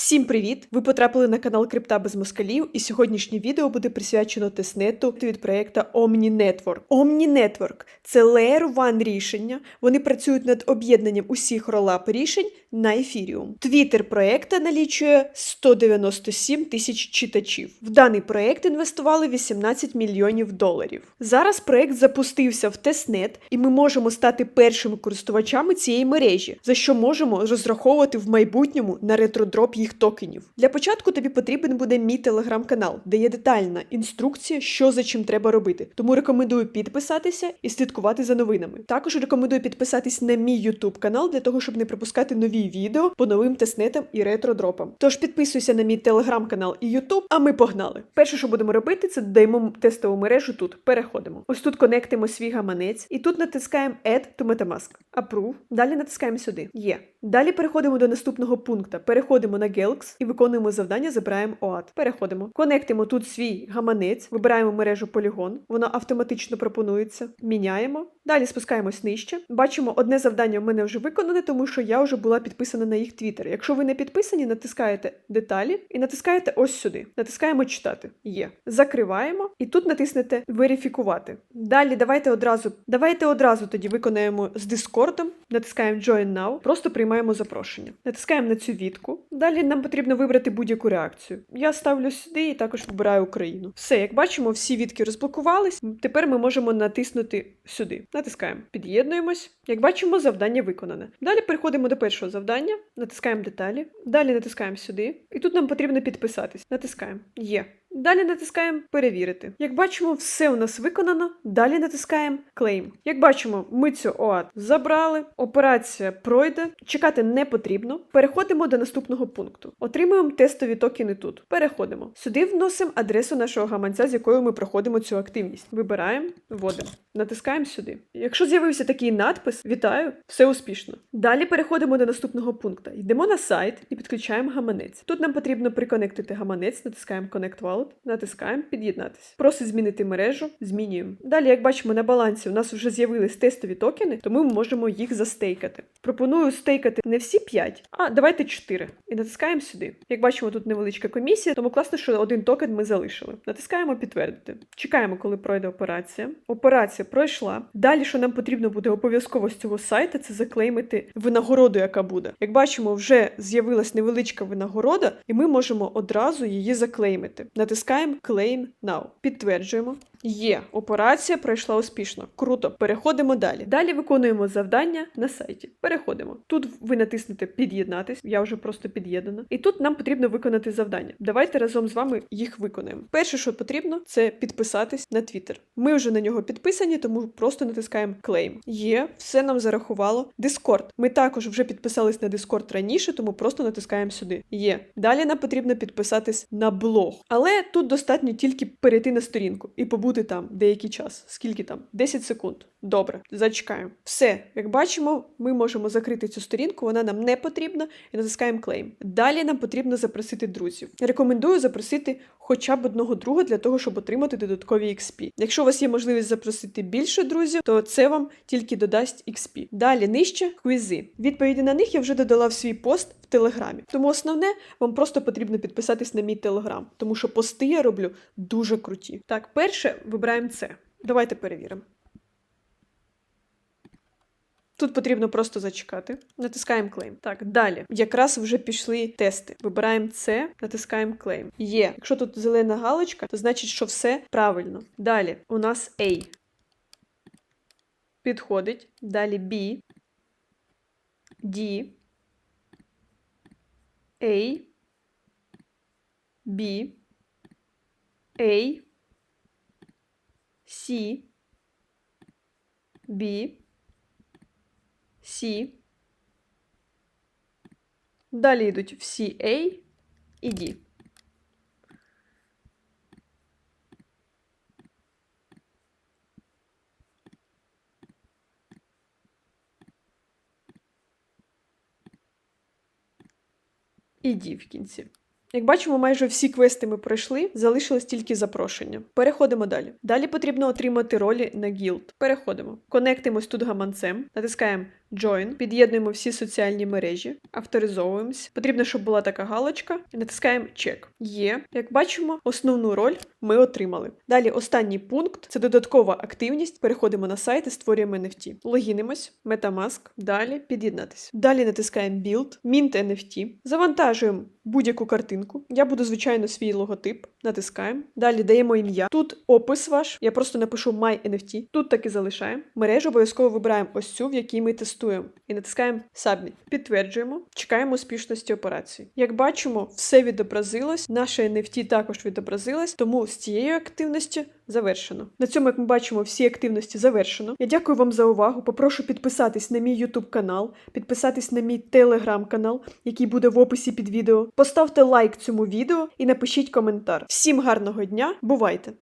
Всім привіт! Ви потрапили на канал Крипта без москалів, і сьогоднішнє відео буде присвячено тестнету від проєкта Omni Network. Omni Network – це Layer One рішення. Вони працюють над об'єднанням усіх ролап рішень на Ethereum. Твіттер проєкта налічує 197 тисяч читачів. В даний проєкт інвестували 18 мільйонів доларів. Зараз проєкт запустився в тестнет, і ми можемо стати першими користувачами цієї мережі, за що можемо розраховувати в майбутньому на ретродроп їх токенів. Для початку тобі потрібен буде мій телеграм-канал, де є детальна інструкція, що за чим треба робити. Тому рекомендую підписатися і слідкувати за новинами. Також рекомендую підписатись на мій YouTube канал для того, щоб не пропускати нові відео по новим тестнетам і ретродропам. Тож підписуйся на мій телеграм-канал і YouTube, а ми погнали. Перше, що будемо робити, це додаємо тестову мережу тут. Переходимо. Ось тут конектимо свій гаманець, і тут натискаємо Add to MetaMask. Approve. Далі натискаємо сюди. Є. Далі переходимо до наступного пункту. Переходимо на Gelx і виконуємо завдання, забираємо OAT. Переходимо. Конектимо тут свій гаманець, вибираємо мережу Polygon, воно автоматично пропонується. Міняємо. Далі спускаємось нижче. Бачимо, одне завдання в мене вже виконане, тому що я вже була підписана на їх твіттер. Якщо ви не підписані, натискаєте деталі і натискаєте ось сюди. Натискаємо читати. Є. Закриваємо і тут натиснете верифікувати. Далі давайте одразу, давайте одразу тоді виконаємо з Дискордом. Натискаємо Join Now, просто приймаємо запрошення. Натискаємо на цю вітку. Далі нам потрібно вибрати будь-яку реакцію. Я ставлю сюди і також вибираю Україну. Все, як бачимо, всі вітки розблокувались. Тепер ми можемо натиснути сюди. Натискаємо, під'єднуємось. Як бачимо, завдання виконане. Далі переходимо до першого завдання, натискаємо деталі. Далі натискаємо сюди. І тут нам потрібно підписатись. Натискаємо. Є. Далі натискаємо перевірити. Як бачимо, все у нас виконано. Далі натискаємо Claim. Як бачимо, ми цю ОАТ забрали, операція пройде, чекати не потрібно. Переходимо до наступного пункту. Отримуємо тестові токени тут. Переходимо. Сюди вносимо адресу нашого гаманця, з якою ми проходимо цю активність. Вибираємо, вводимо. Натискаємо сюди. Якщо з'явився такий надпис, вітаю, все успішно. Далі переходимо до наступного пункту. Йдемо на сайт і підключаємо гаманець. Тут нам потрібно приконектити гаманець, натискаємо Connect Wallet, натискаємо під'єднатися. Просить змінити мережу, змінюємо. Далі, як бачимо, на балансі у нас вже з'явились тестові токени, тому ми можемо їх застейкати. Пропоную стейкати не всі 5, а давайте 4. І натискаємо сюди. Як бачимо, тут невеличка комісія, тому класно, що один токен ми залишили. Натискаємо підтвердити. Чекаємо, коли пройде операція. Операція пройшла. Далі, що нам потрібно буде обов'язково з цього сайту, це заклеймити винагороду, яка буде. Як бачимо, вже з'явилась невеличка винагорода, і ми можемо одразу її заклеймити. Натискаємо Claim Now. Підтверджуємо. Є, операція пройшла успішно. Круто. Переходимо далі. Далі виконуємо завдання на сайті. Переходимо. Тут ви натиснете Під'єднатись. Я вже просто під'єднана. І тут нам потрібно виконати завдання. Давайте разом з вами їх виконаємо. Перше, що потрібно, це підписатись на Twitter. Ми вже на нього підписані, тому просто натискаємо Claim. Є, все нам зарахувало. Discord. Ми також вже підписались на Discord раніше, тому просто натискаємо сюди. Є. Далі нам потрібно підписатись на блог. Але тут достатньо тільки перейти на сторінку і побути побути там деякий час. Скільки там? 10 секунд. Добре, зачекаємо. Все, як бачимо, ми можемо закрити цю сторінку, вона нам не потрібна, і натискаємо клейм. Далі нам потрібно запросити друзів. Рекомендую запросити хоча б одного друга для того, щоб отримати додаткові XP. Якщо у вас є можливість запросити більше друзів, то це вам тільки додасть XP. Далі нижче квізи. Відповіді на них я вже додала в свій пост телеграмі. Тому основне, вам просто потрібно підписатись на мій телеграм, тому що пости я роблю дуже круті. Так, перше вибираємо це. Давайте перевіримо. Тут потрібно просто зачекати. Натискаємо клейм. Так, далі. Якраз вже пішли тести. Вибираємо це, натискаємо клейм. Є. Якщо тут зелена галочка, то значить, що все правильно. Далі у нас A. Підходить. Далі B. D. A. B. A. C. B. C. Далі йдуть всі A і D. І D в кінці. Як бачимо, майже всі квести ми пройшли, залишилось тільки запрошення. Переходимо далі. Далі потрібно отримати ролі на гілд. Переходимо. Конектимось тут гаманцем, натискаємо Join, під'єднуємо всі соціальні мережі, авторизовуємось. Потрібно, щоб була така галочка, натискаємо чек. Є. Як бачимо, основну роль ми отримали. Далі останній пункт це додаткова активність. Переходимо на сайт і створюємо NFT. Логінимось, Metamask, далі під'єднатись. Далі натискаємо Build, Mint NFT, завантажуємо будь-яку картинку. Я буду, звичайно, свій логотип. Натискаємо. Далі даємо ім'я. Тут опис ваш. Я просто напишу My NFT. Тут так і залишаємо. Мережу обов'язково вибираємо ось цю, в якій ми тестуємо. І натискаємо Submit. Підтверджуємо. Чекаємо успішності операції. Як бачимо, все відобразилось. Наше NFT також відобразилось, тому з цією активністю завершено. На цьому, як ми бачимо, всі активності завершено. Я дякую вам за увагу. Попрошу підписатись на мій YouTube канал, підписатись на мій Telegram канал, який буде в описі під відео. Поставте лайк цьому відео і напишіть коментар. Всім гарного дня, бувайте!